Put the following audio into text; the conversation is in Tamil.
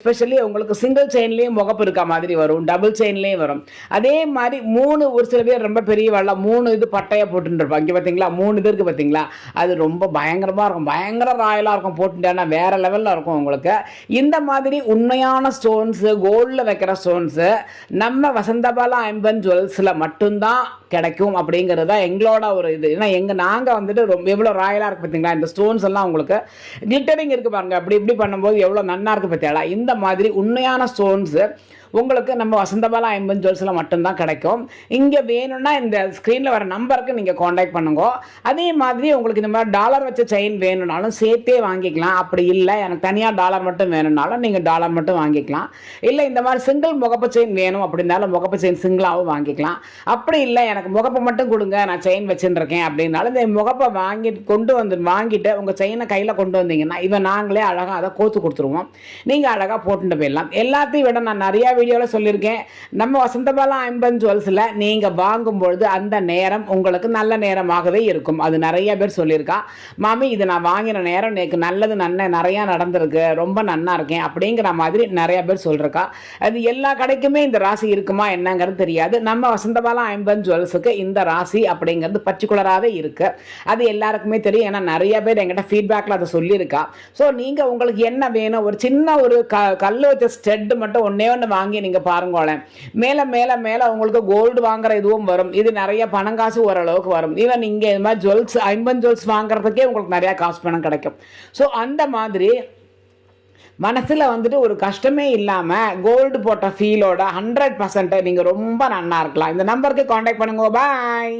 எஸ்பெஷலி உங்களுக்கு சிங்கிள் செயின்லேயும் முகப்பு இருக்க மாதிரி வரும் டபுள் செயின்லேயும் வரும். அதே மாதிரி மூணு ஒரு சில பேர் ரொம்ப பெரிய வெள்ளம் மூணு இது பட்டையாக போட்டுருப்பாங்க இங்கே பார்த்தீங்களா மூணு இது இருக்குது பார்த்தீங்களா அது ரொம்ப பயங்கரமாக இருக்கும். பயங்கர ராயலாக இருக்கும் போட்டுட்டேன்னா வேறு லெவலில் இருக்கும் உங்களுக்கு. இந்த மாதிரி உண்மையான ஸ்டோன்ஸு கோல்டில் வைக்கிற ஸ்டோன்ஸு நம்ம வசந்தபாலா ஐம்பன் ஜுவல்ஸில் மட்டும்தான் கிடைக்கும் அப்படிங்கிறது தான் எங்களோட ஒரு இது. ஏன்னா எங்கள் நாங்கள் வந்துட்டு ரொம்ப எவ்வளோ ராயலாக இருக்குது பார்த்தீங்களா இந்த ஸ்டோன்ஸ் எல்லாம் உங்களுக்கு கிளிட்டரிங் இருக்குது பாருங்கள் அப்படி இப்படி பண்ணும்போது எவ்வளோ நன்னா இருக்குது பார்த்தீங்களா இந்த மாதிரி உண்மையான ஸ்டோன்ஸு உங்களுக்கு நம்ம வசந்தபாலா ஐம்பன் ஜுவல்ஸில் மட்டும்தான் கிடைக்கும். இங்கே வேணும்னா இந்த ஸ்க்ரீனில் வர நம்பருக்கு நீங்கள் காண்டாக்ட் பண்ணுங்க. அதே மாதிரி உங்களுக்கு இந்த மாதிரி டாலர் வச்ச செயின் வேணும்னாலும் சேர்த்தே வாங்கிக்கலாம். அப்படி இல்லை எனக்கு தனியாக டாலர் மட்டும் வேணும்னாலும் நீங்கள் டாலர் மட்டும் வாங்கிக்கலாம். இல்லை இந்த மாதிரி சிங்கிள் முகப்பு செயின் வேணும் அப்படின்னாலும் முகப்பு செயின் சிங்கிளாகவும் வாங்கிக்கலாம். அப்படி இல்லை எனக்கு முகப்பை மட்டும் கொடுங்க நான் செயின் வச்சுருக்கேன் அப்படின்னாலும் இந்த முகப்பை வாங்கி கொண்டு வந்து வாங்கிட்டு உங்கள் செயினை கையில் கொண்டு வந்தீங்கன்னா இவன் நாங்களே அழகாக அதை கோத்து கொடுத்துருவோம். நீங்கள் அழகாக போட்டுட்டு போயிடலாம். எல்லாத்தையும் விட நான் நிறையா வீடியோவில் சொல்லியிருக்கேன். நம்ம வசந்தபாலா ஐம்பன் ஜுவல்ஸில் நீங்கள் வாங்கும்பொழுது அந்த நேரம் உங்களுக்கு நல்ல நேரமாகவே இருக்கும். அது நிறைய பேர் சொல்லியிருக்கா. மாமி இது நான் வாங்கின நேரம் எனக்கு நல்லது நன்ன நிறையா நடந்திருக்கு. ரொம்ப நன்னா இருக்கேன். அப்படிங்கிற மாதிரி நிறைய பேர் சொல்லிருக்கா. அது எல்லா கடைக்குமே இந்த ராசி இருக்குமா என்னங்கிறது தெரியாது. நம்ம வசந்தபாலா ஐம்பன் ஜுவல்ஸுக்கு இந்த ராசி அப்படிங்கிறது பர்டிகுலராகவே இருக்குது அது எல்லாருக்குமே தெரியும். ஏன்னா நிறைய பேர் எங்கிட்ட ஃபீட்பேக்கில் அதை சொல்லியிருக்கா. ஸோ நீங்கள் உங்களுக்கு என்ன வேணும்? ஒரு சின்ன ஒரு க கல் வச்ச ஸ்டெட் மட்டும் ஒன்றே ஒன்று வாங்கி நீங்கள் பாருங்களேன். மேலே மேலே மேலே உங்களுக்கு கோல்டு வாங்குற இதுவும் வரும். இது நிறைய பணம் காசு ஓரளவுக்கு வரும். ஈவன் இங்கே இது மாதிரி ஜுவல்ஸ் ஐம்பன் ஜுவல்ஸ் வாங்குறதுக்கே உங்களுக்கு நிறையா காசு பணம் கிடைக்கும். ஸோ அந்த மாதிரி மனசில் வந்துட்டு ஒரு கஷ்டமே இல்லாமல் கோல்டு போட்ட ஃபீலோட ஹண்ட்ரட் பர்சன்ட்டை நீங்கள் ரொம்ப நன்னா இருக்கலாம். இந்த நம்பருக்கு காண்டாக்ட் பண்ணுங்க. பாய்